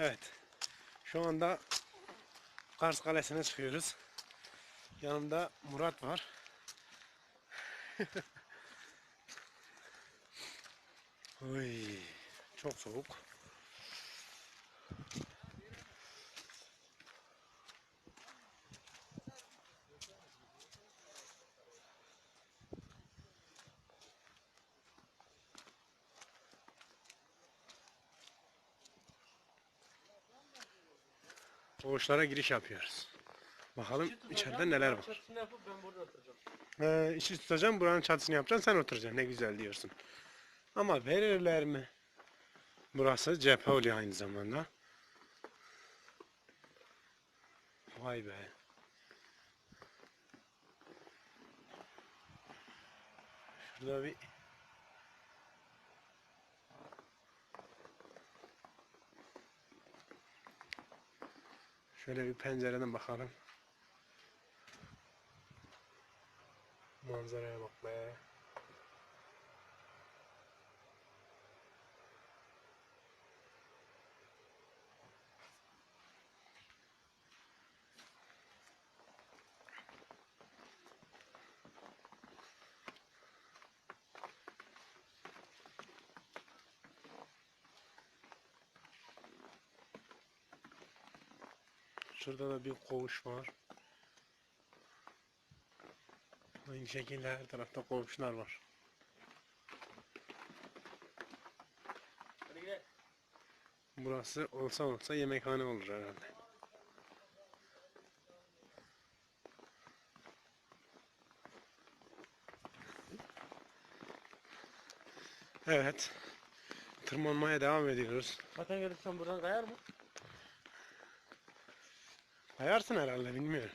Evet. Şu anda Kars Kalesi'ne çıkıyoruz. Yanımda Murat var. Oy, çok soğuk. Koğuşlara giriş yapıyoruz. Bakalım içeride neler var. Yapıp ben burada oturacağım. Ee, işi tutacağım buranın çatısını yapacaksın sen oturacaksın ne güzel diyorsun. Ama verirler mi? Burası cephe oluyor aynı zamanda. Vay be. Şurada bir Şöyle bir pencereden bakalım. Manzaraya bak be. Şurada da bir koğuş var. Aynı şekilde her tarafta komşular var. Burası olsa olsa yemekhane olur herhalde. Evet. Tırmanmaya devam ediyoruz. Zaten gelirsen buradan kayar mı? Kayarsın herhalde bilmiyorum.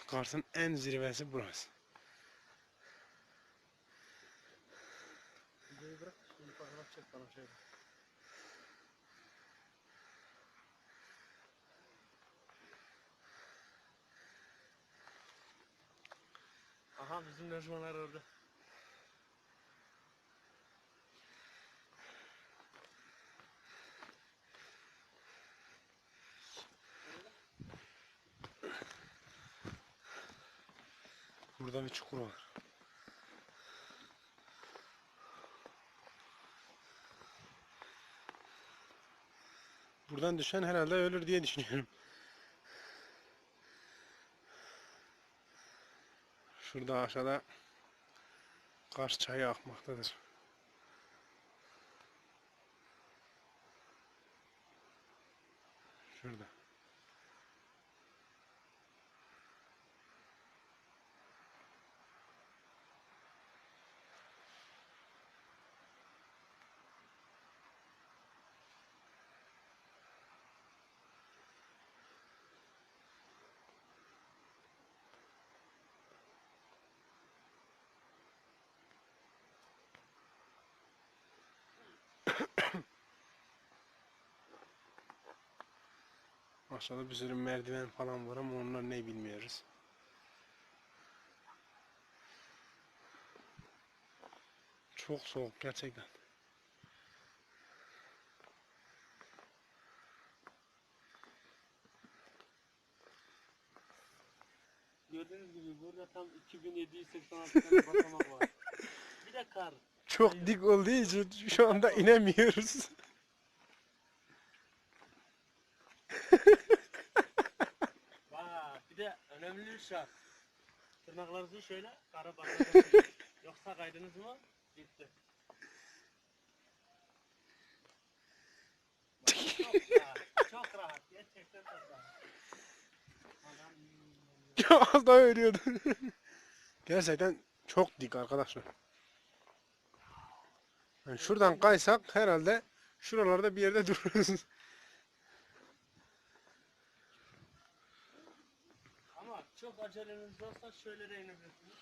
Kars'ın en zirvesi burası. Videoyu bırak. Şimdi fotoğraf çek bana şöyle. Aha bizim lojmanlar orada. Burada bir çukur var. Buradan düşen herhalde ölür diye düşünüyorum. Şurada aşağıda Kars çayı akmaktadır. Şurada. Aşağıda bir sürü merdiven falan var ama onlar ne bilmiyoruz. Çok soğuk gerçekten. Gördüğünüz gibi burada tam 2786 tane basamak var. Bir de kar. Çok dik olduğu için şu anda inemiyoruz. Vay bir de önemli bir şart. Tırnaklarınızı şöyle kara bakacaksınız. Yoksa kaydınız mı? Bitti. Çok rahat. Çok rahat. Gerçekten çok rahat. Adam- Az daha ölüyordu. Gerçekten çok dik arkadaşlar. Yani şuradan kaysak herhalde şuralarda bir yerde dururuz. Ama çok aceleniz varsa şöyle de inebilirsiniz.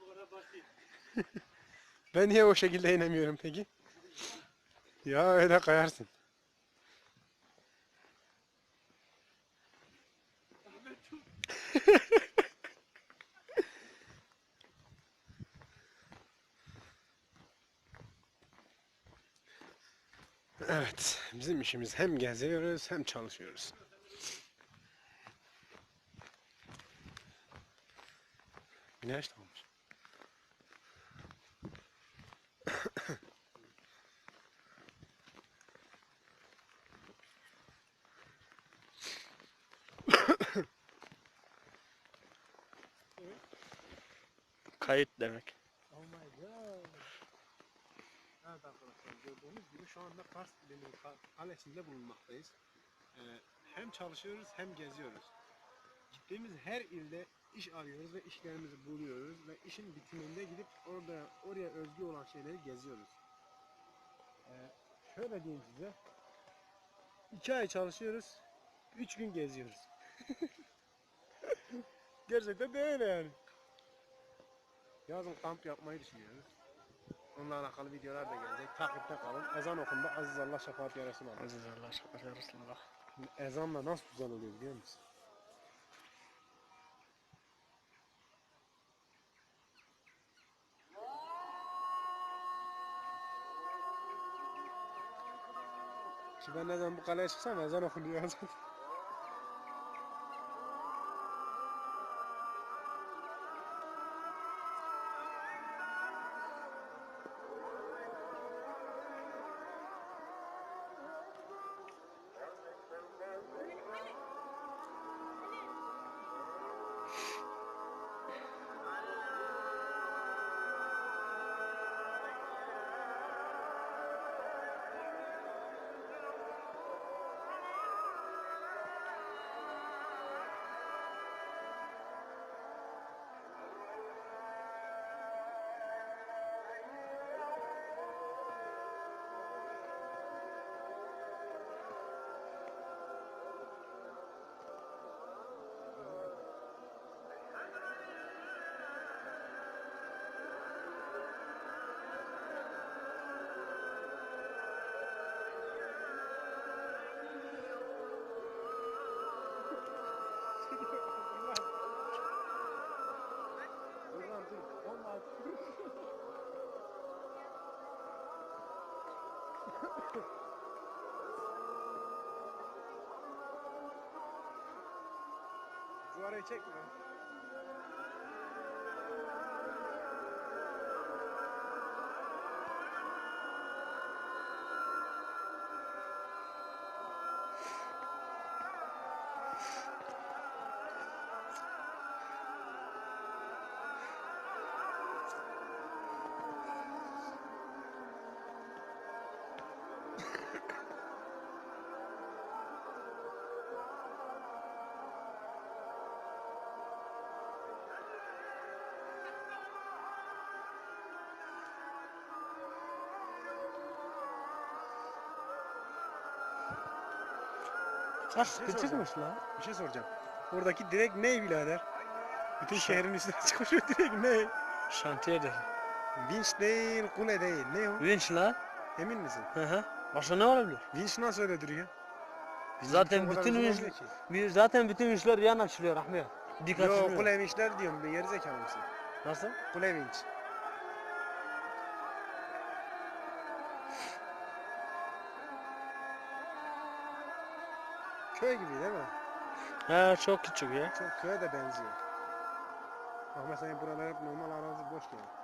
Bu kadar basit. Ben niye o şekilde inemiyorum peki? Ya öyle kayarsın. Evet, bizim işimiz hem geziyoruz hem çalışıyoruz. Güneş doğmuş. Kayıt demek. Oh my god. Evet arkadaşlar gördüğünüz gibi şu anda Kars ilinin ka- kalesinde bulunmaktayız. Ee, hem çalışıyoruz hem geziyoruz. Gittiğimiz her ilde iş arıyoruz ve işlerimizi buluyoruz ve işin bitiminde gidip orada oraya özgü olan şeyleri geziyoruz. Ee, şöyle diyeyim size. iki ay çalışıyoruz, üç gün geziyoruz. Gerçekten de öyle yani. Yazın kamp yapmayı düşünüyoruz. Onunla alakalı videolar da gelecek. Takipte kalın. Ezan okundu. Aziz Allah şefaat yarasını alır. Aziz Allah şükür Resulullah. Şimdi ezanla nasıl güzel oluyor biliyor musun? Şimdi ben ne zaman bu kaleye çıksam ezan okunuyor zaten. Şu arayı çekme. Kaç şey lan. Bir şey soracağım. Oradaki direk ne birader? Bütün şehrin üstüne çıkmış o direk ne? Şantiyedir. Vinç değil, kule değil. Ne o? Vinç lan. Emin misin? Hı hı. Başka ne olabilir? Vinç nasıl öyle duruyor? Zaten bütün vinç, zaten bütün vinçler yan açılıyor Rahmi. Dikkat Yo kule vinçler diyorum. Ben gerizekalı mısın? Nasıl? Kule vinç. Köy gibi değil mi? He çok küçük ya. Çok köye de benziyor. Bak mesela buralar hep normal arazi boş yani.